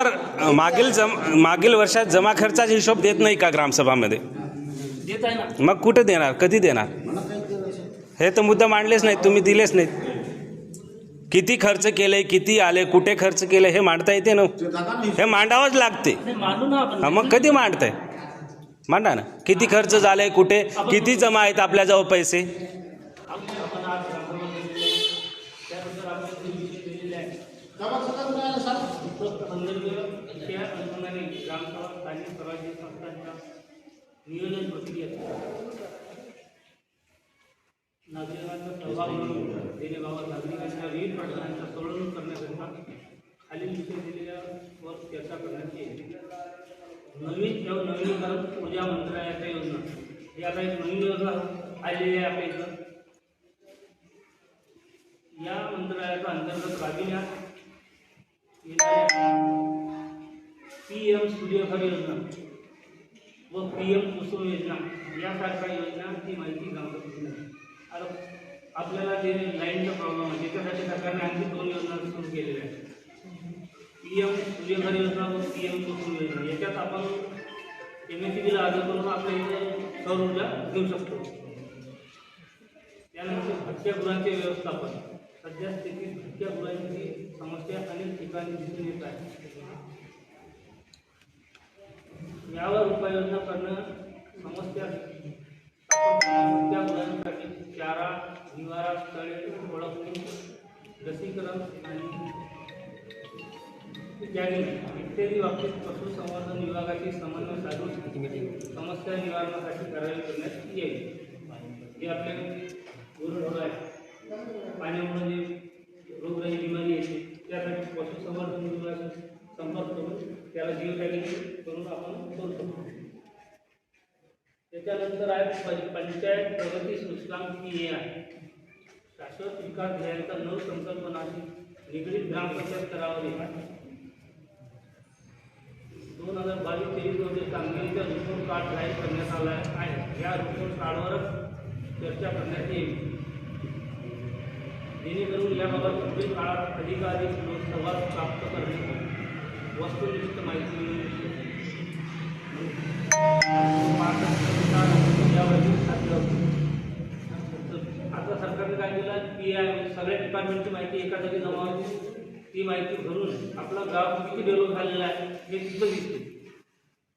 तर मागील जम मागील वर्षात जमा खर्चाचा हिशोब देत नाही का ग्रामसभामध्ये? देत आहे ना. मग कुठे देणार? कधी देणार? हे तर मुद्दा मांडलेच नाहीत तुम्ही दिलेच नाहीत. किती खर्च केले किती आले कुठे खर्च केले हे मांडता येते ना हे. मांडावंच लागते. नाही मांडू ना आपण. हा, मग कधी मांडताय? मांडा ना. किती खर्च झालाय कुठे किती जमा आहेत आपल्याजवळ पैसे? आपण आपण आज ग्रामसभा केलेली आहे. त्यानंतर आपण ते विषय दिलेले आहे. नियोजन प्रक्रियेत नागरिकांचा सहभाग म्हणून देणेबाबत नागरिकांच्या विविध प्रश्नांचा सोडवणूक करण्याकरिता खालील विषय दिलेल्यावर चर्चा करण्यात येईल नवीन किंवा नवीनीकरण ऊर्जा मंत्रालयाच्या योजना। ही आता एक नवीन योजना आलेली आहे आपल्या इथं या मंत्रालयाच्या अंतर्गत राबविण्यात पी एम सूर्यघर योजना। व पीएम कुसुम योजना यासारख्या योजना, ती माहिती. आता आपल्याला जे लाईनचा प्रॉब्लेम आहे त्याच्यासाठी सरकारने आणखी दोन योजना सुरू केलेल्या आहेत. पी एम सूर्यघर योजना व पी एम कुसुम योजना, याच्यात आपण एम एस सी बीला अर्ज़ करून आपल्या इथं सौर ऊर्जा घेऊ शकतो. त्यानंतर भटक्यागृहांचे व्यवस्थापन. सध्या स्थितीत भटक्यागृहांची समस्या अनेक ठिकाणी दिसून यावर उपाययोजना करणं समस्या मुलांसाठी चारा निवारा स्थळे ओळखणे लसीकरण आणि इत्यादी इत्यादी बाबतीत पशुसंवर्धन विभागाशी समन्वय साधून समस्या निवारणासाठी कारवाई करण्यात येईल. जे आपले गुरुढोर आहे पाण्यामुळे जे रोगराई बिमारी येते त्यासाठी पशुसंवर्धन विभागाशी संपर्क करून त्याला जिओ टॅगिंग करून आपण करू शकतो त्याच्यानंतर आहे पंचायत प्रगती सूचकांक ही आहे. शाश्वत विकास ध्येयांचा नव संकल्पनाशी निगडीत ग्रामपंचायत स्तरावर येणार दोन हजार बावीस तेवीसमध्ये कामगिरीचा रिपोर्ट कार्ड जाहीर करण्यात आला आहे. या रिपोर्ट कार्डवरच चर्चा करण्यात येईल. जेणेकरून याबाबत पुढील काळात अधिकाधिक लोकसभा प्राप्त करणे वस्तुनिष्ठ माहिती मिळू आता सरकारने काय केलं? पी आय सगळ्या डिपार्टमेंटची माहिती एका जागी जमा होती. ती माहिती भरून आपला गाव किती डेव्हलप झालेला आहे हे तिथं दिसते.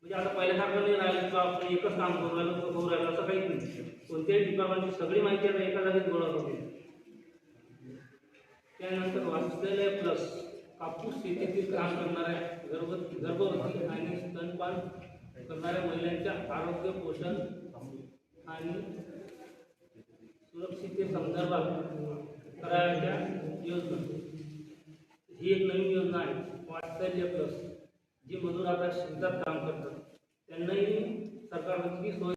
म्हणजे आता पहिल्यासारखं नाही राहिलं किंवा आपण एकच काम करू राहिलं करू राहिलं असं काहीच नाही. कोणत्याही डिपार्टमेंटची सगळी माहिती आता एका जागीच गोळा होते त्यानंतर वात्सल्य प्लस कापूस शेतीतील काम करणाऱ्या गर्भ गर्भवती आणि स्तनपान करणाऱ्या महिलांच्या आरोग्य पोषण आणि सुरक्षिततेसंदर्भात करायच्या योजना. ही एक नवीन योजना आहे. वात्सल्य प्लस जी मजूर आता शेतात काम करतात. त्यांनाही सरकारची सोय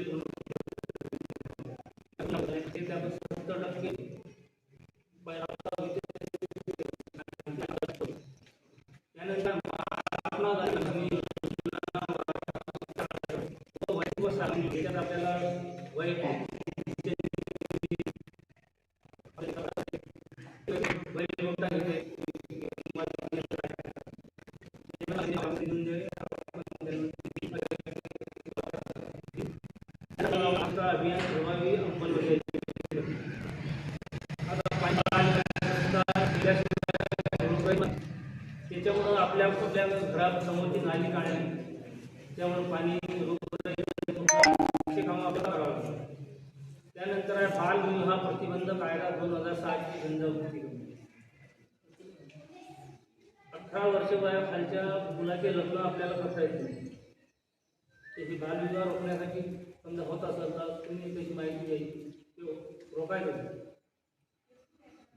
आपल्या कुठल्या घरात समोरची नाली काढली त्यामुळे पाणी कामं आपल्याला करावं लागतं. त्यानंतर आहे बाल विवाह प्रतिबंध कायदा दोन हजार सातची जनजागृती अठरा वर्ष वयाखालच्या मुलाचे लग्न आपल्याला करता येत नाही. बाल बालविवाह रोखण्यासाठी समजा होत असेल तर तुम्ही त्याची माहिती द्यायची रोखायला रोखायचं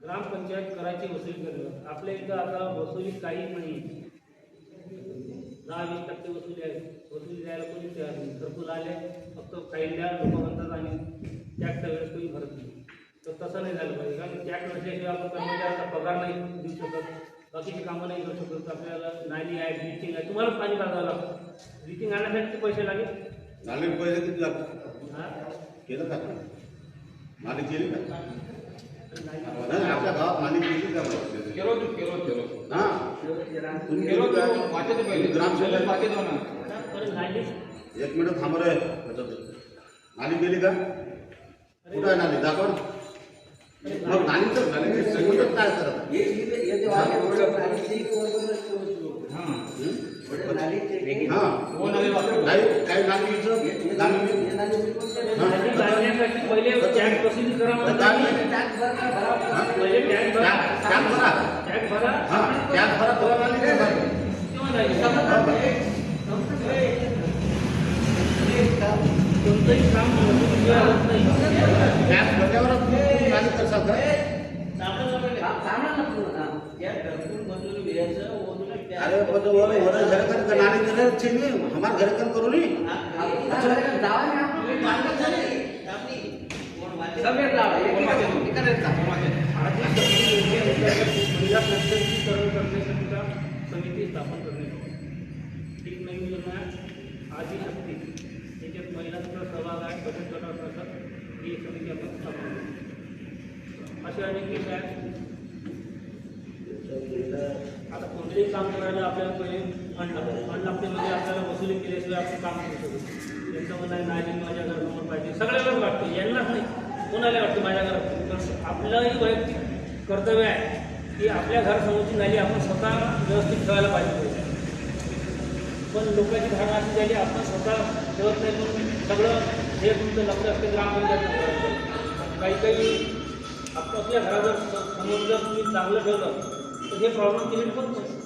ग्रामपंचायत कराची वसुली करणं. आपल्या इथं आता वसुली काहीच नाही. दहा वीस टक्के वसुली आहे वसुली द्यायला कोणी तयार नाही. घरकुल आले फक्त काही द्या लोक म्हणतात आणि टॅक्सच्या वेळेस कोणी भरत नाही. तर तसं नाही झालं पाहिजे. कारण टॅक्स भरल्याशिवाय आपण कर्मचाऱ्यांचा पगार नाही देऊ शकत. बाकीची कामं नाही करू शकत. आपल्याला नाली आहे ब्लिचिंग आहे तुम्हालाच पाणी टाकावं लागतं. ब्लिचिंग आणण्यासाठी किती पैसे लागेल? नाले पैसे किती लागतात हां? केलं का नाली केली का? आपल्या गावात नाली केली का बरं? केलो तू केलो केलो हा तुम्ही केलो केली तू का? वाचत पहिले ग्रामसेवक वाचत ना बरं नाली एक मिनिट थांब रे नाली केली का कुठं आहे नाली दाखव ना. मग नालीचं संकटच काय करत हा हो नाले वाचतो नाही काही नालीचं नाली नाली बांधण्यासाठी पहिले टॅक्स वसुली करा तर म्हणतात. काय? पहिले टॅक्स भरा टॅक्स टॅक्स भरा टॅक्स भरा हा टॅक्स भरा तेव्हा नाली काय भरा. तेव्हा नाही. कोणतंही काम वसुलीशिवाय होत नाही टॅक्स भरल्यावरच तुम्ही नाली करसाल का अरे वो तो बोले वो घर कर का नाली करे चाहिए हमारे घर कर करो नहीं महिला सशक्तीकरण करण्याकरिता समिती स्थापन करण्यात आली. एक नवीन योजना आहे, आजी शक्ती त्याच्यात महिलांचा सहभाग आहे बचत गटाचा ही समिती आपण स्थापन करू असे अनेक ते काम करायला आपल्याला पहिले फंड लागतो. फंड लागते आपल्याला वसुली केल्याशिवाय आपण काम करू शकतो त्यांचं म्हणणं आहे नाही माझ्या घरासमोर पाहिजे. सगळ्यालाच वाटतं यांनाच नाही. कोणाला वाटतं माझ्या घरात पण आपलंही वैयक्तिक कर्तव्य आहे की आपल्या घरासमोरची नाली आपण स्वतः व्यवस्थित ठेवायला पाहिजे. पण लोकांची धारणा अशी झाली आपण स्वतः ठेवत नाही म्हणून सगळं हे तुमचं लक्ष असते ग्रामपंचायत काही काही आपल्या घराजर समोर जर तुम्ही चांगलं ठेवलं तर हे प्रॉब्लेम क्रिएट होत नाही.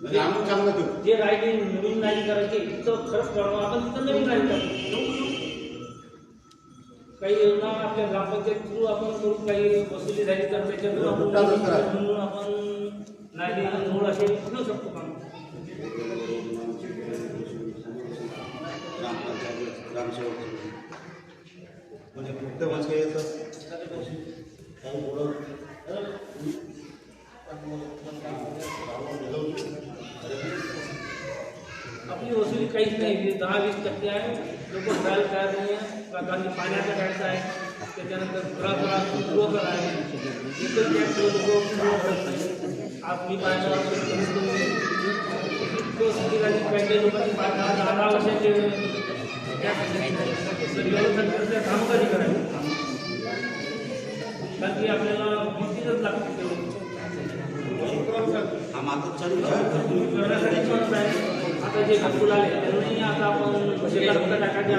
म्हणजे आम्ही चांगलं देऊ जे राहिली नवीन नाली करायची तिथं खरंच प्रॉब्लेम आपण तिथं नवीन नाली टाकू काही योजना आपल्या ग्रामपंचायत थ्रू आपण करू काही वसुली झाली तर त्याच्यातून आपण करा. रोड असे घेऊ शकतो काम ग्रामपंचायत ग्रामसेवक म्हणजे फक्त म्हणजे येतं काही बोलत आपली वसुली काहीच नाही वीस दहा वीस टक्के आहे लोक भरायला तयार नाही आहे कारण की पाण्याचा टॅक्स आहे त्याच्यानंतर घराघरा गृहकर आहे इतर टॅक्स लोक गृह भरत नाही आज मी पाहिलं कमीत कमी इतकं सुखी झाली काही लोकांनी पाच दहा दहा दहा वर्षाचे व्यवस्था कामगारी करायची कारण की आपल्याला भीतीच लागते तेवढी हा चालू आता जे घरकुल आले त्यांनाही आता आपण म्हणजे शेतात टाकायचे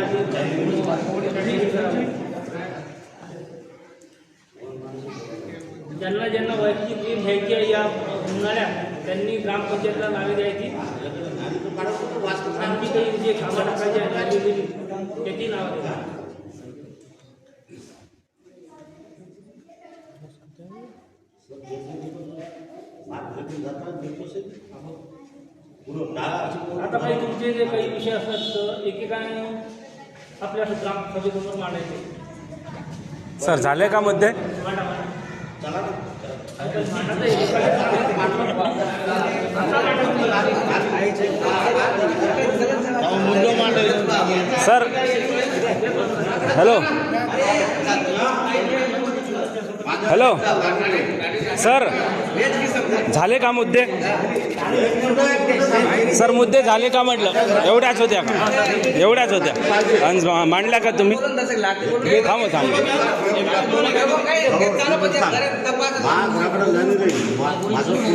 ज्यांना ज्यांना वैयक्तिक वीज घ्यायची आहे या उन्हाळ्यात त्यांनी ग्रामपंचायतला नावे द्यायची. आणखी काही जे कामं टाकायची आहे नावे त्याची नावं द्या. Thank you. आता काही तुमचे जे काही विषय असतात तर एकेकाने आपल्या ग्रामसभेसमोर मांडायचे. सर झाले का एकेकाने सर हॅलो हॅलो. सर. झाले का मुद्दे? सर मुद्दे झाले का म्हटलं? एवढ्याच होत्या का? एवढ्याच होत्या. आणि मांडल्या का तुम्ही? थांब थांब.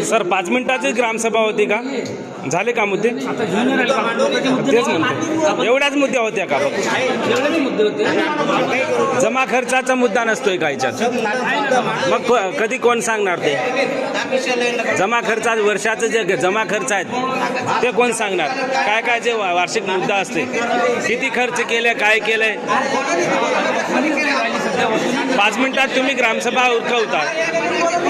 सर पाच मिनिटाचीच ग्रामसभा होती का? झाले का मुद्दे? तेच म्हणतो. एवढ्याच मुद्द्या होत्या का? फक्त? जमा खर्चाचा मुद्दा नसतोय का याच्यात? मग कधी कोण सांगणार ते? जमा खर्चात वर्षाचं जे जमा खर्च आहेत ते कोण सांगणार? काय काय जे वार्षिक मुद्दा असते किती खर्च केले काय केलंय पाच मिनिटात तुम्ही ग्रामसभा उरकवता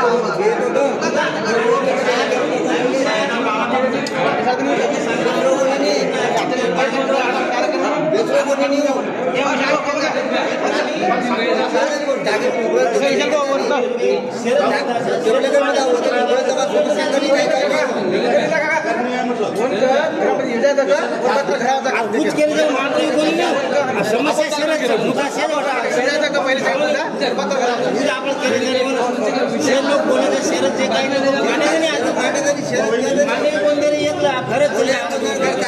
అవును लोक बोलायचं शहरात जे काही नाही मान्य नाही मान्य तरी शहरात मान्य कोणतरी येतला खरंच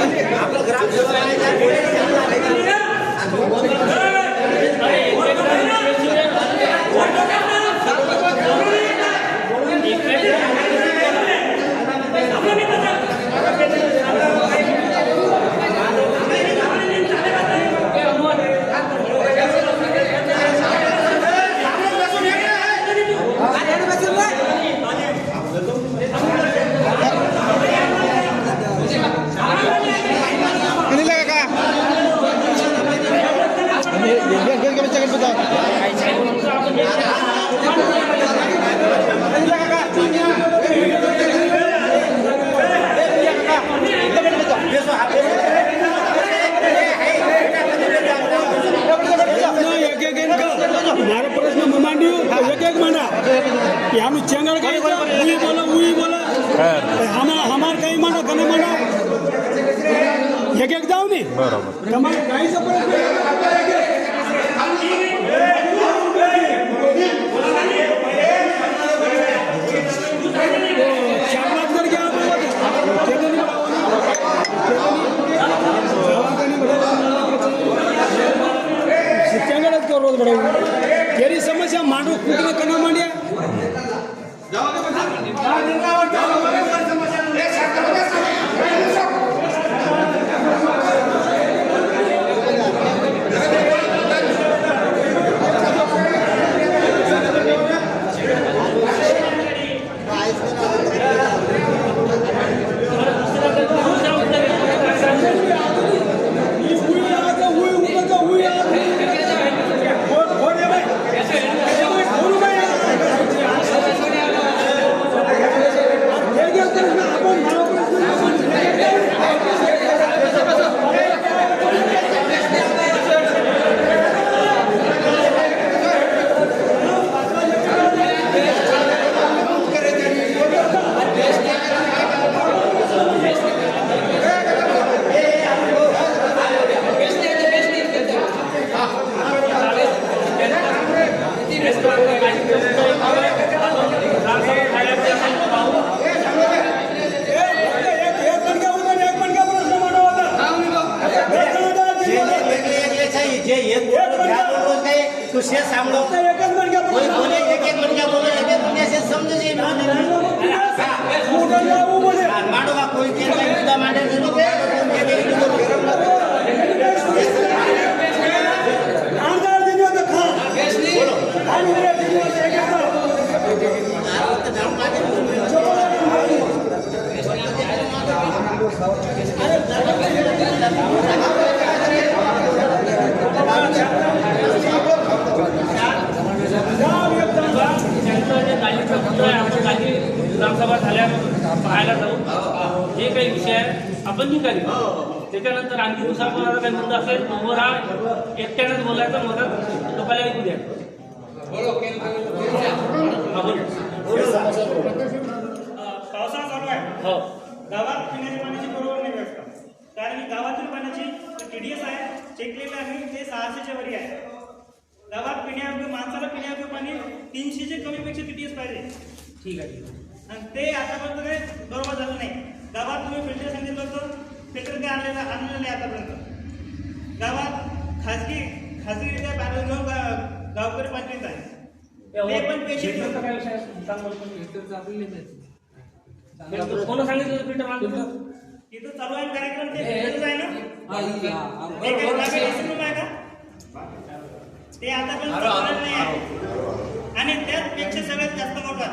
आपलं ग्राम एक एक जाऊ नये बरोबर मग काहीच परत शाबनाथ जर घ्या शिक्षणाकडे रोज घडवून तरी समस्या मांडू कुठे कणा मांड्या ગુસ્સે સાંભળો કોઈ બોલે એક એક મણકા બોલે એક એક મણકા છે સમજે માડવા કોઈ કે મુદ્દા માટે જેનો કે Thank you. आहे आपण दाजी ग्रामसभा झाल्या पाहायला जाऊ. जे काही विषय आहे. आपण निकाली त्याच्यानंतर आणखी दुसरा कोणाचा काही मुद्दा असेल तो हा एकट्यानेच बोलायचा मदत लोकांना ऐकू द्या हा, बोल. हो. गावात पिण्याच्या पाण्याची बरोबर नाही व्यवस्था. कारण की गावातील पाण्याची टीडीएस आहे चेकलेलं आहे ते सहाशेच्या वरी आहे. गावात पिण्यायोग्य माणसाला पिण्यायोग्य पाणी तीनशेच्या कमीपेक्षा टीडीएस पाहिजे? ठीक आहे ठीक आहे. आणि ते आतापर्यंत काही बरोबर झालं नाही. गावात तुम्ही फिल्टर सांगितलं होतं फिल्टर काय आणलेलं आणलेलं नाही आतापर्यंत. गावात खाजगी खाजगीरित्या पॅनल घेऊन गावकरी पंचायत आहे ते पण पैसे काय विषय कोण सांगितलं फिल्टर? तिथं चालू आहे कार्यक्रम ते फिल्टरच आहे ना? आहे का ते आतापर्यंत नाही आहे आणि त्यापेक्षा सगळ्यात जास्त मोठा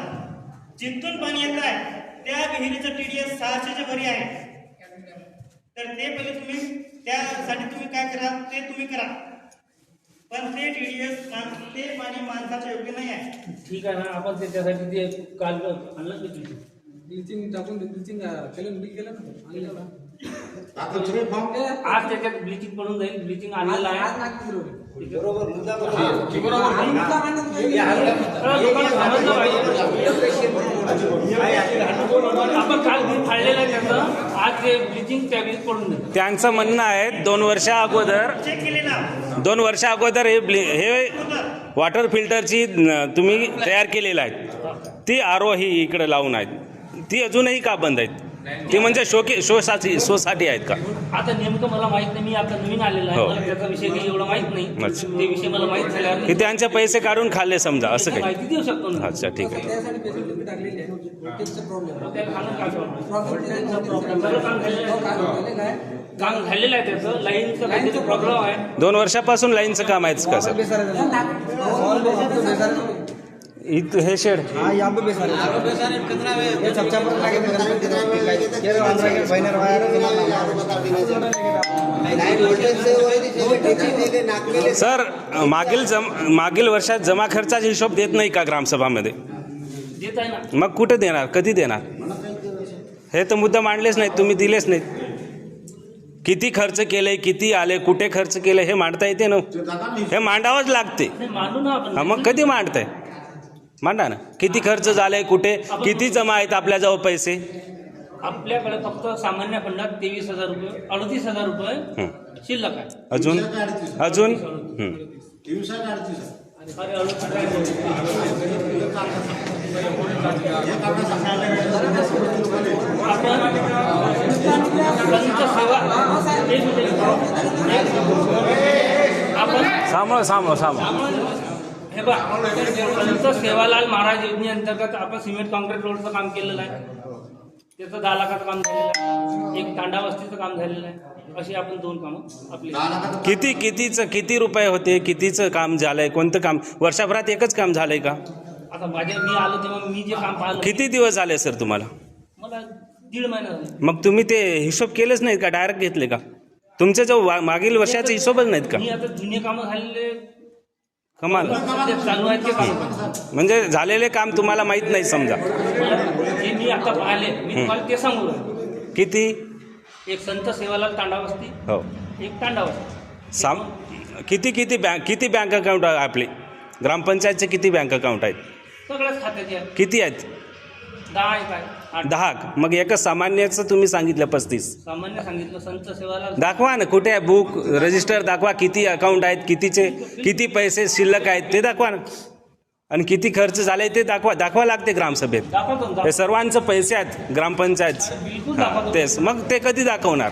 जिथून पाणी येत आहे. त्या विहिरीचं टीडीएस सहाशेच्या वरी आहे. तर ते पहिले तुम्ही त्यासाठी तुम्ही काय करा ते तुम्ही करा. पण ते टीडीएस ते पाणी माणसाचं योग्य नाही आहे. ठीक आहे ना आपण ते त्यासाठी ते काल आणलं ब्लिचिंग टाकून ब्लिचिंग केलं बिल केलं ना? आणलं ना? आता सगळे फॉर्म आज त्याच्यात ब्लिचिंग पडून जाईल ब्लिचिंग आणलेलं आज आहे. नागपूर रोड. बरोबर. मुद्दा आणि मुद्दा मांडत नाही. सगळं लोकांना समजलं पाहिजे आपण काल बिल फाडलेलं आहे त्याचं आज ते ब्लिचिंग त्या बिल पडून जाईल. त्यांचं म्हणणं आहे दोन वर्षा अगोदर चेक केलेला. दोन वर्षा अगोदर हे ब्लि हे वॉटर फिल्टरची न, तुम्ही तयार केलेलं आहे. ती आरो ही इकडे लावून आहेत. ती अजूनही का बंद आहेत? ती म्हणजे शोके शोसाठी शोसाठी आहेत का? आता नेमकं मला माहीत नाही मी आता नवीन आलेला आहे. हो. मला त्याचा विषय काही एवढा माहीत नाही. अच्छा. ते विषय मला माहीत झाल्यावर की त्यांचे पैसे काढून खाल्ले समजा असं काही. माहिती देऊ शकतो ना. अच्छा ठीक आहे. त्यासाठी पेशंट टाकलेली आहे. प्रॉब्लेम काय? प्रॉब्लेम सगळं काम झालेलं आहे. काय झालं काय काम झालेलं आहे त्याचं. लाईनचं काहीतरी प्रॉब्लेम आहे. दोन वर्षापासून लाईनचं काम आहेच का सर? बेसारा झालं इथं हे शेड. हाँ यहाँ पे बेसारा ये चपचा पर लगे बेसारा ये आंध्रा के बाइनर वायर सर मागील जम मागील वर्षात जमा खर्चाचा हिशोब देत नाही का ग्रामसभामध्ये? मग कुठे देणार? कधी देणार? हे तर मुद्दा मांडलेच नाहीत तुम्ही दिलेच नाहीत. किती खर्च केले किती आले कुठे खर्च केले हे मांडता येते ना? हे मांडावंच लागते. हा मग कधी मांडताय? मांडा ना? किती खर्च झालाय कुठे? किती जमा आहेत आपल्याजवळ पैसे? आपल्याकडे फक्त सामान्य फंडात तेवीस हजार रुपये अडतीस हजार रुपये हं. शिल्लक आहे. अजून? अजून. आपण सांभाळ सांभाळ सांभाळ हे बघ सेवालाल महाराज योजनेअंतर्गत आपण सिमेंट कॉन्क्रीट रोडचं काम केलेलं आहे. त्याचं दहा लाखाचं काम झालेलं आहे. एक तांडा वस्तीचं काम झालेलं आहे. अशी आपण दोन कामं आपली किती कितीचं किती रुपये होते? कितीचं काम झालंय? कोणतं काम? वर्षभरात एकच काम झालंय का? आता माझ्या मी आलो तेव्हा मी जे काम पाहिलं किती दिवस झाले सर तुम्हाला? मला दीड महिना झाला. मग तुम्ही ते हिशोब केलेच नाहीत का? डायरेक्ट घेतले का? तुमचे जो मागील वर्षाचे हिशोबच नाहीत का? मी आता जुने कामं झालेले कमाल. सध्या चालू आहेत ते काम म्हणजे झालेले काम तुम्हाला माहीत नाही समजा. जे मी आता पाहिले मी तुम्हाला ते सांगू राहिलो. किती? एक संत सेवालाल तांडावस्ती हो. एक तांडावस्ती. साम किती किती बँक किती बँक अकाउंट आहे आपले? ग्रामपंचायतचे किती बँक अकाउंट आहेत? सगळ्याच खात्याचे किती आहेत? दहा आहे काय आठ. दहा मग एकच सामान्याचं तुम्ही सांगितलं पस्तीस. सामान्य सांगितलं संत सेवालाल दाखवा ना कुठे आहे बुक रजिस्टर दाखवा किती अकाउंट आहेत कितीचे किती पैसे शिल्लक आहेत ते दाखवा ना. आणि किती खर्च झाले ते दाखवा दाखवा लागते ग्रामसभेत. दाखवतो ना, हे सर्वांचं पैसे आहेत ग्रामपंचायत. बिलकुल दाखवतो. तेच. मग ते कधी दाखवणार?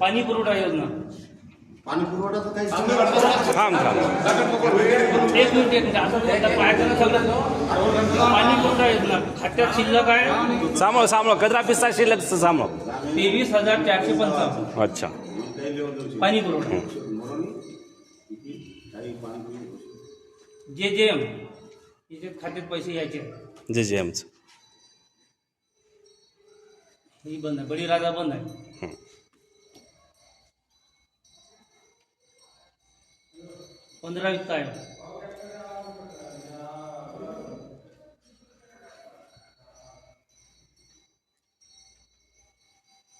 पाणी पुरवठा योजना. पाणी पुरवठ्याचं काही सांगा. थांब थांब एक मिनिट एक मिनिट. असं नाही, आता काय करा सगळं पाणी पुरवठा योजना खात्यात शिल्लक आहे? सांभाळ सांभाळ कचरा पिस्ता शिल्लक सांभाळ तेवीस हजार चारशे पंचावन्न. अच्छा. पाणी पुरवठा. पाणी. जे जे एम. याच्यात खात्यात पैसे यायचे जे जे एमचं. ही बंद आहे. बळीराजा बंद आहे. पंधरा वित्त आहे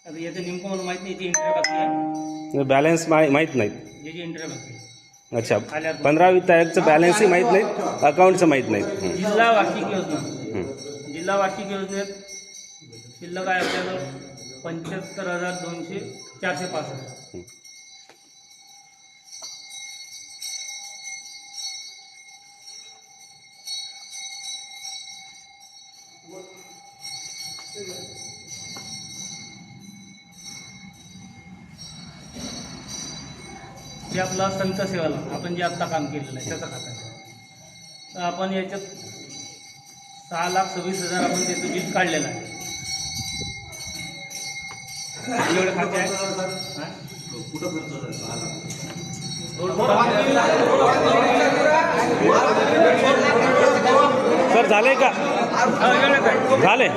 आता याचं नेमकं मला माहीत नाही याची एंट्री बाकी आहे. बॅलन्स माहीत नाहीत याची एंट्री बाकी आहे अच्छा. पंधरा वित्त आयोगचं बॅलन्सही माहीत नाहीत अकाउंटचं माहीत नाहीत हं. जिल्हा वार्षिक योजना. जिल्हा वार्षिक योजनेत शिल्लक आहे आपल्याकडं पंच्याहत्तर हजार दोनशे चारशे पासष्ट. आपला संत सेवाला आपण जे आत्ता काम केलेलं आहे त्याचा खाता आहे. तर आपण याच्यात सहा लाख सव्वीस हजार आपण त्याचं बिल काढलेलं आहे. एवढे खाते आहे? सर झाले का? झाले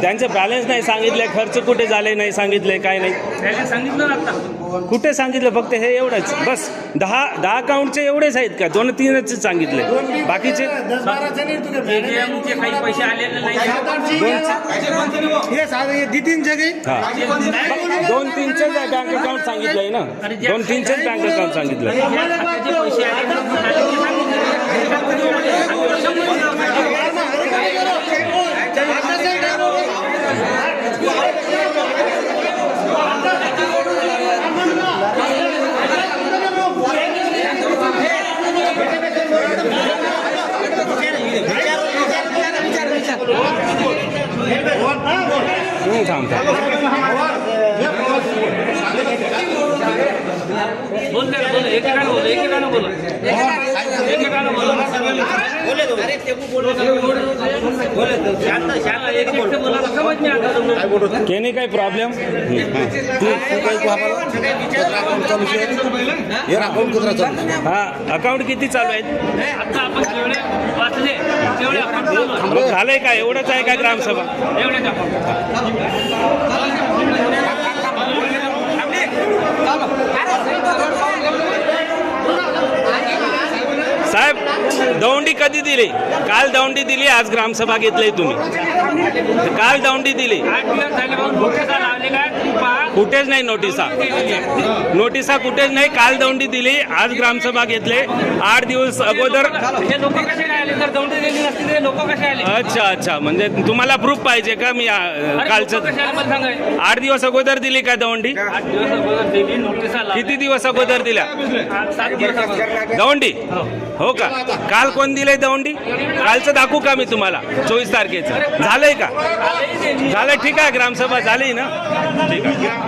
त्यांचे बॅलन्स नाही सांगितले खर्च कुठे झाले नाही सांगितले काय नाही. सांगितलं कुठे सांगितलं? फक्त हे एवढंच. बस. दहा दहा अकाउंटचे एवढेच आहेत का? दोन तीनच सांगितले. बाकीचे? ATM चे काही पैसे आलेले नाही. साधे नितीन जगे दोन तीनचेच बँक अकाउंट सांगितलंय. ना दोन तीनचेच बँक अकाउंट सांगितलं ¡Qué केने काही प्रॉब्लेम हा अकाउंट किती चालू आहेत? झालंय का एवढंच आहे का ग्रामसभा? एवढेच आपण साहेब दौंडी कधी दिली? काल दौंडी दिली आज ग्रामसभा घेतली तुम्ही. काल दौंडी दिली. कुठेच नाही नोटिसा. नोटिसा कुठेच नाही. काल दौंडी दिली आज ग्रामसभा घेतले. आठ दिवस अगोदर हे दिली अच्छा अच्छा. म्हणजे तुम्हाला प्रूफ पाहिजे का? मी कालचं आठ दिवस अगोदर दिली का दौंडी? दिली. किती दिवस अगोदर दिल्या? दौंडी? हो. का? काल कोण दिलंय दौंडी? कालचं दाखवू का मी तुम्हाला? चोवीस तारखेचं. झालंय का? झालं ठीक आहे. ग्रामसभा झाली ना? ठीक आहे.